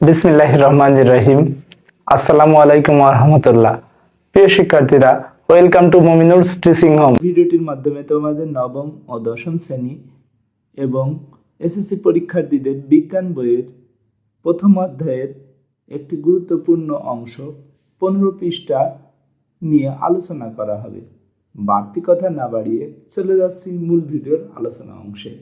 বিসমিল্লাহ রহমান রহিম আসসালামু আলাইকুম রহমতুল্লাহ। প্রিয় শিক্ষার্থীরা, welcome to Mominul teaching home. ভিডিওটির মাধ্যমে তোমাদের নবম ও দশম শ্রেণি এবং এসএসসি পরীক্ষার্থীদের বিজ্ঞান বইয়ের প্রথম অধ্যায়ের একটি গুরুত্বপূর্ণ অংশ পনেরো পৃষ্ঠা নিয়ে আলোচনা করা হবে। বাড়তি কথা না বাড়িয়ে চলে যাচ্ছি মূল ভিডিওর আলোচনা অংশে।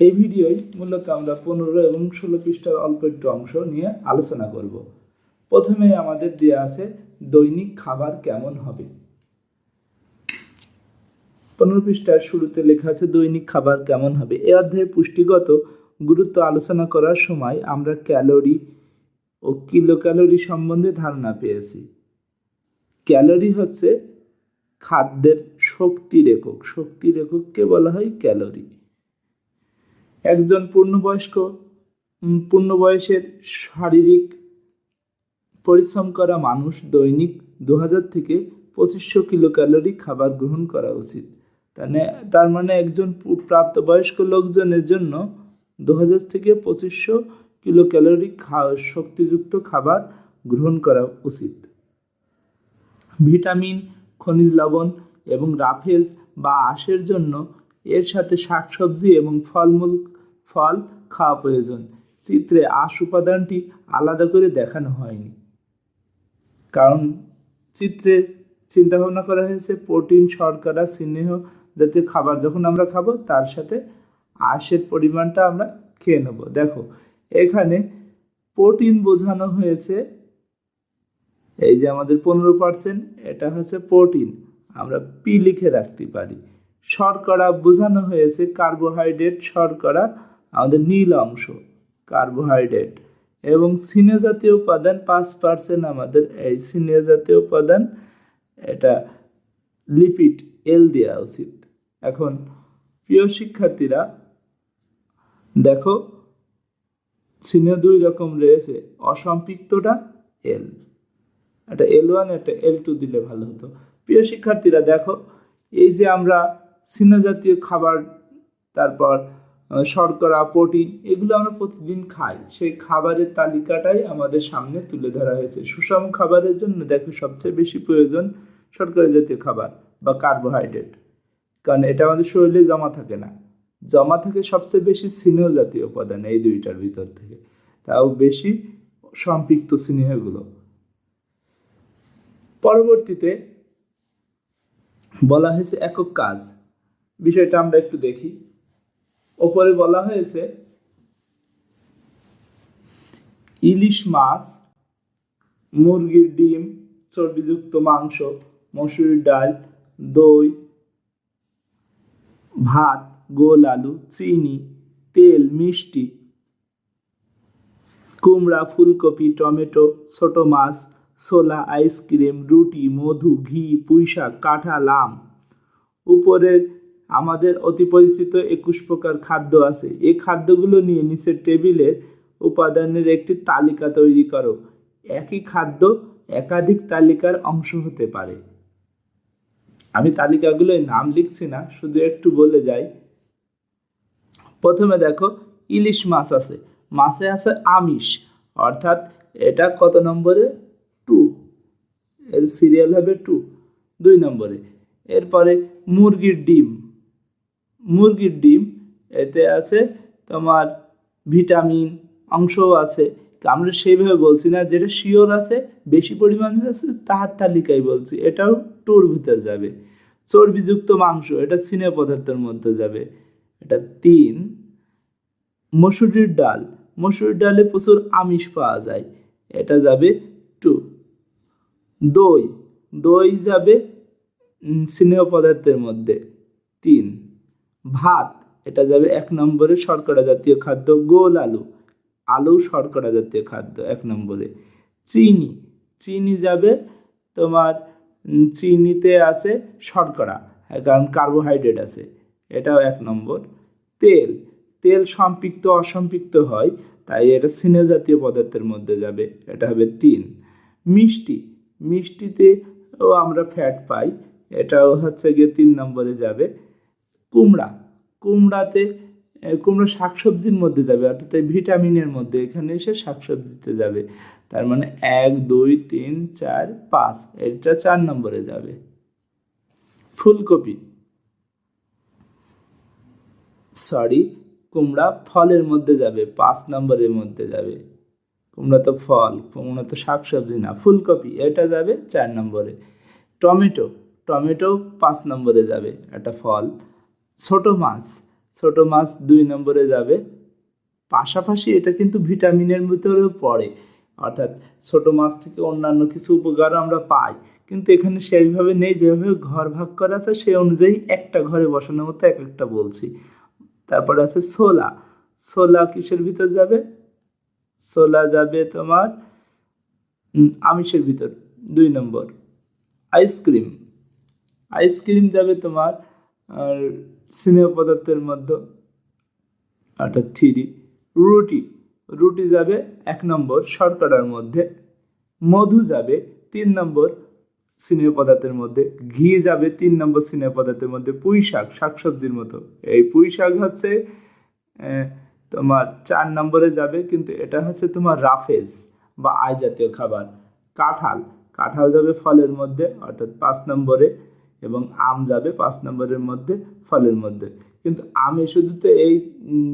এই ভিডিওয় মূলত আমরা পনেরো এবং ষোলো পৃষ্ঠার অল্প একটু অংশ নিয়ে আলোচনা করব। প্রথমে আমাদের দেওয়া আছে দৈনিক খাবার কেমন হবে। পনেরো পৃষ্ঠার শুরুতে লেখা আছে দৈনিক খাবার কেমন হবে। এ অধ্যায়ে পুষ্টিগত গুরুত্ব আলোচনা করার সময় আমরা ক্যালোরি ও কিলো ক্যালোরি সম্বন্ধে ধারণা পেয়েছি। ক্যালোরি হচ্ছে খাদ্যের শক্তির একক শক্তির একককে বলা হয় ক্যালোরি। একজন পূর্ণবয়স্ক উম, পূর্ণ বয়সের শারীরিক পরিশ্রম করা মানুষ দৈনিক দু হাজার থেকে পঁচিশশো কিলো ক্যালোরি খাবার গ্রহণ করা উচিত। তাহলে তার মানে একজন প্রাপ্তবয়স্ক লোকজনের জন্য দু হাজার থেকে পঁচিশশো কিলো ক্যালোরি খা শক্তিযুক্ত খাবার গ্রহণ করা উচিত। ভিটামিন খনিজ লবণ এবং রাফেজ বা আঁশের জন্য এর সাথে শাকসবজি এবং ফলমূল ফল খাওয়া প্রয়োজন। চিত্রে আঁশ উপাদানটি আলাদা করে দেখানো হয়নি। কারণ চিত্রে চিন্তা ভাবনা করা হয়েছে, প্রোটিন, শর্করা, স্নেহ জাতীয় খাবার যখন আমরা খাব, তার সাথে আঁশের পরিমাণটা আমরা খেয়ে নেব। দেখো, এখানে প্রোটিন বোঝানো হয়েছে, এই যে আমাদের পনেরো পার্সেন্ট, এটা হচ্ছে প্রোটিন, আমরা পি লিখে রাখতে পারি। শর্করা বোঝানো হয়েছে, কার্বোহাইড্রেট, শর্করা আমাদের নীল অংশ, কার্বোহাইড্রেট এবং সিনে জাতীয় উপাদান পাঁচ পার্সেন্ট আমাদের। এই সিনে জাতীয় উপাদান, এটা লিপিড এল দেওয়া উচিত। এখন প্রিয় শিক্ষার্থীরা, দেখো সিনে দুই রকম রয়েছে, অসম্পৃক্তটা এল একটা এল ওয়ান একটা এল টু দিলে ভালো হতো। প্রিয় শিক্ষার্থীরা, দেখো, এই যে আমরা সিনে জাতীয় খাবার, তারপর শর্করা, প্রোটিন, এগুলো আমরা প্রতিদিন খাই। সেই খাবারের তালিকাটাই আমাদের সামনে তুলে ধরা হয়েছে। সুষম খাবারের জন্য দেখো সবচেয়ে বেশি প্রয়োজন শর্করা জাতীয় খাবার বা কার্বোহাইড্রেট কারণ এটা আমাদের শরীরে জমা থাকে না। জমা থাকে সবচেয়ে বেশি স্নেহ জাতীয় উপাদান এই দুইটার ভিতর থেকে। তাও বেশি সম্পৃক্ত স্নেহগুলো। পরবর্তীতে বলা হয়েছে একক কাজ। বিষয়টা আমরা একটু দেখি। ওপরে বলা হয়েছে, ইলিশ মাছ, মুরগির ডিম, চর্বিযুক্ত মাংস, মসুরির ডাল, দই, ভাত, গোল আলু, চিনি, তেল, মিষ্টি, কুমড়া, ফুলকপি, টমেটো, ছোট মাছ, ছোলা, আইসক্রিম, রুটি, মধু, ঘি, পুঁইশাক, কাঁঠাল, আম। উপরে আমাদের অতি পরিচিত একুশ প্রকার খাদ্য আছে। এই খাদ্যগুলো নিয়ে নিচের টেবিলে উপাদানের একটি তালিকা তৈরি করো। একই খাদ্য একাধিক তালিকার অংশ হতে পারে। আমি তালিকাগুলোয় নাম লিখছি না, শুধু একটু বলে যাই। প্রথমে দেখো, ইলিশ মাছ আছে। মাছে আছে আমিষ। অর্থাৎ এটা কত নম্বরে? টু। এর সিরিয়াল হবে টু। দুই নম্বরে। এরপরে মুরগির ডিম। মুরগির ডিম, এতে আছে তোমার ভিটামিন অংশও আছে। তো আমরা সেইভাবে বলছি না, যেটা শিওর আছে, বেশি পরিমাণে আছে, তাহার তালিকায় বলছি। এটাও টুর ভিতর যাবে। চর্বিযুক্ত মাংস, এটা সিনে পদার্থের মধ্যে যাবে। এটা তিন, মসুরির ডাল। মসুরির ডালে প্রচুর আমিষ পাওয়া যায়। এটা যাবে টু। দই। দই যাবে স্নেহ পদার্থের মধ্যে। তিন। ভাত এটা যাবে এক নম্বরে শর্করা জাতীয় খাদ্য গোল আলু। আলু শর্করা জাতীয় খাদ্য এক নম্বরে। চিনি চিনি যাবে তোমার চিনিতে আছে শর্করা হ্যাঁ, কারণ কার্বোহাইড্রেট আছে এটাও এক নম্বর। তেল তেল সম্পৃক্ত অসম্পৃক্ত হয় তাই এটা স্নেহ জাতীয় পদার্থের মধ্যে যাবে এটা হবে তিন। মিষ্টি মিষ্টিতেও আমরা ফ্যাট পাই এটাও হচ্ছে গিয়ে তিন নম্বরে যাবে। কুমড়া, কুমড়াতে কুমড়ো শাকসবজির মধ্যে যাবে, অর্থাৎ ভিটামিনের মধ্যে এখানে এসে শাকসবজিতে যাবে। তার মানে এক, দুই, তিন, চার, পাঁচ, এটা চার নম্বরে যাবে। ফুলকপি। সরি, কুমড়া ফলের মধ্যে যাবে, পাঁচ নম্বরের মধ্যে যাবে। কুমড়া তো ফল, কুমড়া তো শাকসবজি না, ফুলকপি, এটা যাবে চার নম্বরে। টমেটো টমেটো পাঁচ নম্বরে যাবে, একটা ফল। ছোট মাছ ছোট মাছ দুই নম্বরে যাবে। পাশাপাশি এটা কিন্তু ভিটামিনের ভিতরেও পড়ে। অর্থাৎ ছোট মাছ থেকে অন্যান্য কিছু উপকার আমরা পাই। কিন্তু এখানে সেইভাবে নেই, যেভাবে ঘর ভাগ করা আছে সেই অনুযায়ী একটা ঘরে বসানোর মতো এক একটা বলছি। তারপরে আছে ছোলা। ছোলা কিসের ভিতর যাবে? ছোলা যাবে তোমার আমিষের ভিতর, দুই নম্বর। আইসক্রিম। আইসক্রিম যাবে তোমার, আর স্নেহ পদার্থের মধ্যে, অর্থাৎ থ্রি, রুটি। রুটি যাবে এক নম্বর শর্করার মধ্যে, মধু যাবে তিন নম্বর স্নেহ পদার্থের মধ্যে, ঘি যাবে তিন নম্বর স্নেহ পদার্থের মধ্যে, পুঁই শাক, শাকসবজির মতো। এই পুঁই শাক হচ্ছে তোমার চার নম্বরে যাবে, কিন্তু এটা হচ্ছে তোমার রাফেজ বা আয় জাতীয় খাবার। কাঁঠাল কাঁঠাল যাবে ফলের মধ্যে, অর্থাৎ পাঁচ নম্বরে এবং আম যাবে পাঁচ নম্বরের মধ্যে, ফলের মধ্যে। কিন্তু আমে শুধু তো এই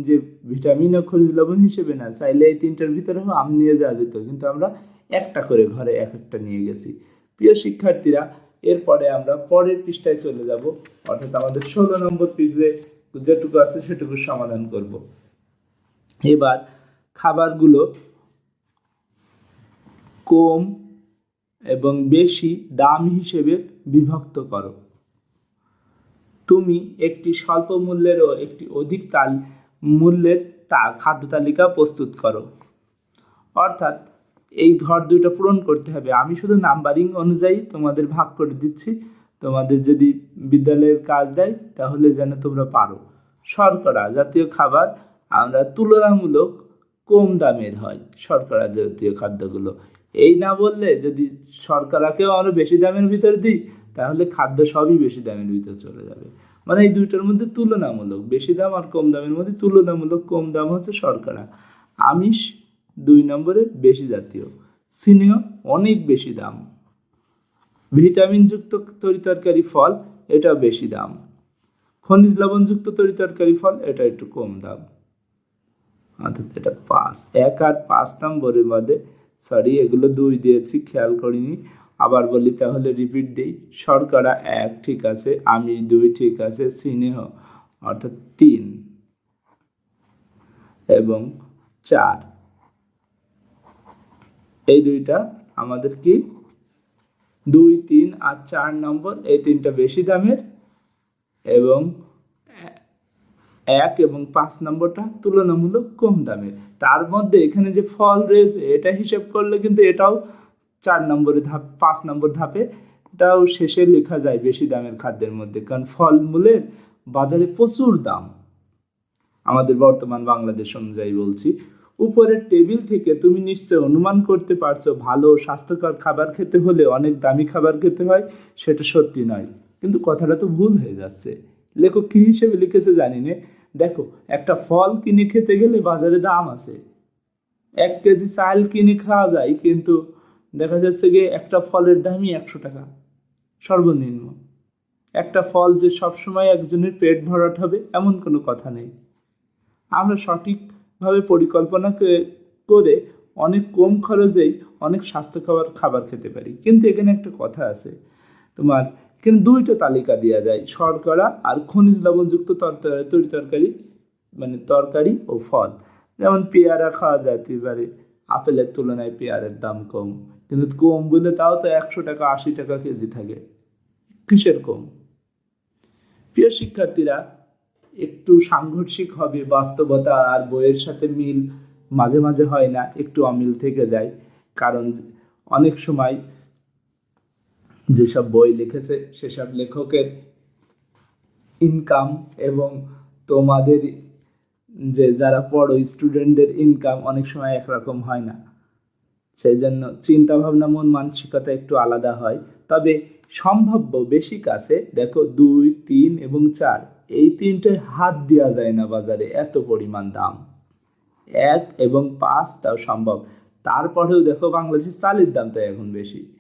যে ভিটামিন ও খনিজ লবণ হিসেবে না, চাইলে এই তিনটার ভিতরেও আম নিয়ে যাওয়া যেত। কিন্তু আমরা একটা করে ঘরে এক একটা নিয়ে গেছি। প্রিয় শিক্ষার্থীরা, এরপরে আমরা পরের পৃষ্ঠায় চলে যাব। অর্থাৎ আমাদের ষোলো নম্বর পৃষ্ঠে যেটুকু আছে সেটুকু সমাধান করব। এবার খাবারগুলো কম এবং বেশি দাম হিসেবে বিভক্ত করো। তুমি একটি স্বল্প মূল্যের ও একটি অধিক তাল মূল্যের তা খাদ্য তালিকা প্রস্তুত করো। অর্থাৎ এই ঘর দুইটা পূরণ করতে হবে। আমি শুধু নাম্বারিং অনুযায়ী তোমাদের ভাগ করে দিচ্ছি। তোমাদের যদি বিদ্যালয়ের কাজ দেয়, তাহলে যেন তোমরা পারো। শর্করা জাতীয় খাবার আমরা তুলনামূলক কম দামের হয়, শর্করা জাতীয় খাদ্যগুলো। এই না বললে যদি শর্করাকেও আরও বেশি দামের ভিতরে দিই, তাহলে খাদ্য সবই বেশি দামের ভিতরে চলে যাবে। মানে এই দুইটার মধ্যে তুলনামূলক। বেশি দাম আর কম দামের মধ্যে তুলনামূলক কম দাম হচ্ছে শর্করা আমিষ দুই নম্বরে বেশি জাতীয়। স্নেহ অনেক বেশি দাম। ভিটামিনযুক্ত তরিতরকারি ফল এটা বেশি দাম। খনিজ লবণযুক্ত তরিতরকারি ফল, এটা একটু কম দাম। অর্থাৎ এটা পাঁচ, এক আর পাঁচ নম্বরের মধ্যে সরি, এগুলো দুই দিয়েছি, খেয়াল করিনি। আবার বলি তাহলে রিপিট দিই। শর্করা এক, ঠিক আছে। আমিষ দুই, ঠিক আছে। স্নেহ, অর্থাৎ তিন। এবং চার। এই দুইটা আমাদের কি? দুই, তিন আর চার নম্বর, এই তিনটা বেশি দামের। এবং এক এবং পাঁচ নম্বরটা তুলনামূলক কম দামের। তার মধ্যে এখানে যে ফল রয়েছে, এটা হিসেব করলে কিন্তু এটাও চার নম্বরে ধাপ, পাঁচ নম্বর ধাপে এটাও শেষে লেখা যায় বেশি দামের খাদ্যের মধ্যে। কারণ ফলমূলের বাজারে প্রচুর দাম। আমাদের বর্তমান বাংলাদেশ অনুযায়ী বলছি। উপরের টেবিল থেকে তুমি নিশ্চয় অনুমান করতে পারছ, ভালো স্বাস্থ্যকর খাবার খেতে হলে অনেক দামি খাবার খেতে হয়, সেটা সত্যি নয়। কিন্তু কথাটা তো ভুল হয়ে যাচ্ছে। লেখক কী হিসেবে লিখেছে জানি না। দেখো, একটা ফল কিনে খেতে গেলে বাজারে দাম আছে। এক কেজি চাল কিনে খাওয়া যায়, কিন্তু দেখা যাচ্ছে গিয়ে একটা ফলের দামই একশো টাকা, সর্বনিম্ন। একটা ফল যে সবসময় একজনের পেট ভরাট হবে, এমন কোনো কথা নেই। আমরা সঠিকভাবে পরিকল্পনা করে অনেক কম খরচেই অনেক স্বাস্থ্যকর খাবার খেতে পারি। কিন্তু এখানে একটা কথা আছে, তোমার এখানে দুইটা তালিকা দেওয়া যায়, শর্করা আর খনিজ লবণযুক্ত তরি তরকারি মানে তরকারি ও ফল। যেমন পেয়ারা খাওয়া যেতে পারে, আপেলের তুলনায় পেয়ারের দাম কম। কিন্তু কম বলে তাও তো একশো টাকা, আশি টাকা কেজি থাকে। কিসের কম? প্রিয় শিক্ষার্থীরা, একটু সাংঘর্ষিক হবে, বাস্তবতা আর বইয়ের সাথে মিল মাঝে মাঝে হয় না, একটু অমিল থেকে যায়। কারণ অনেক সময় যেসব বই লিখেছে, সেসব লেখকের ইনকাম এবং তোমাদের যে যারা পড়ো স্টুডেন্টদের ইনকাম অনেক সময় একরকম হয় না। সেই জন্য চিন্তাভাবনা, মন মানসিকতা একটু আলাদা হয়। তবে সম্ভাব্য বেশি কাছে, দেখো, দুই, তিন এবং চার, এই তিনটে হাত দেওয়া যায় না বাজারে, এত পরিমাণ দাম। এক এবং পাঁচ তাও সম্ভব। তারপরেও দেখো, বাংলাদেশের চালের দামটা এখন বেশি।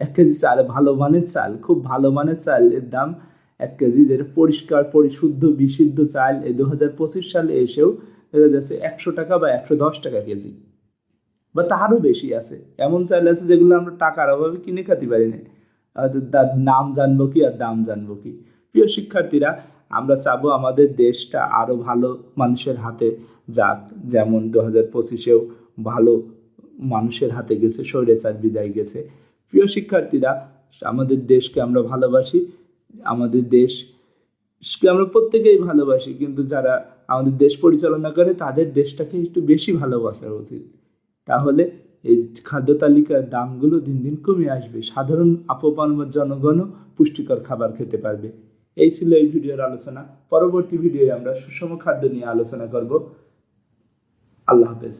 এক কেজি চাল, ভালো মানের চাল, খুব ভালো মানের চালের দাম এক কেজি, যেটা পরিষ্কার, পরিশুদ্ধ, বিশুদ্ধ চাল এই দু হাজার পঁচিশ সালে এসেও দেখা যাচ্ছে একশো টাকা বা একশো দশ টাকা কেজি। বা তারও বেশি আছে। এমন চাল আছে যেগুলো আমরা টাকার অভাবে কিনে খেতে পারি না নাম জানব কি আর দাম জানব কি? প্রিয় শিক্ষার্থীরা, আমরা চাবো আমাদের দেশটা আরও ভালো মানুষের হাতে যাক। যেমন দু হাজার পঁচিশেও ভালো মানুষের হাতে গেছে শরীরে স্বৈরাচার বিদায় গেছে। প্রিয় শিক্ষার্থীরা, আমাদের দেশকে আমরা ভালোবাসি, আমাদের দেশকে আমরা প্রত্যেকেই ভালোবাসি, কিন্তু যারা আমাদের দেশ পরিচালনা করে, তাদের দেশটাকে একটু বেশি ভালোবাসা উচিত। তাহলে এই খাদ্য তালিকার দামগুলো দিন দিন কমে আসবে। সাধারণ আপমান জনগণও পুষ্টিকর খাবার খেতে পারবে। এই ছিল এই ভিডিওর আলোচনা। পরবর্তী ভিডিও আমরা সুষম খাদ্য নিয়ে আলোচনা করব। আল্লাহ হাফেজ।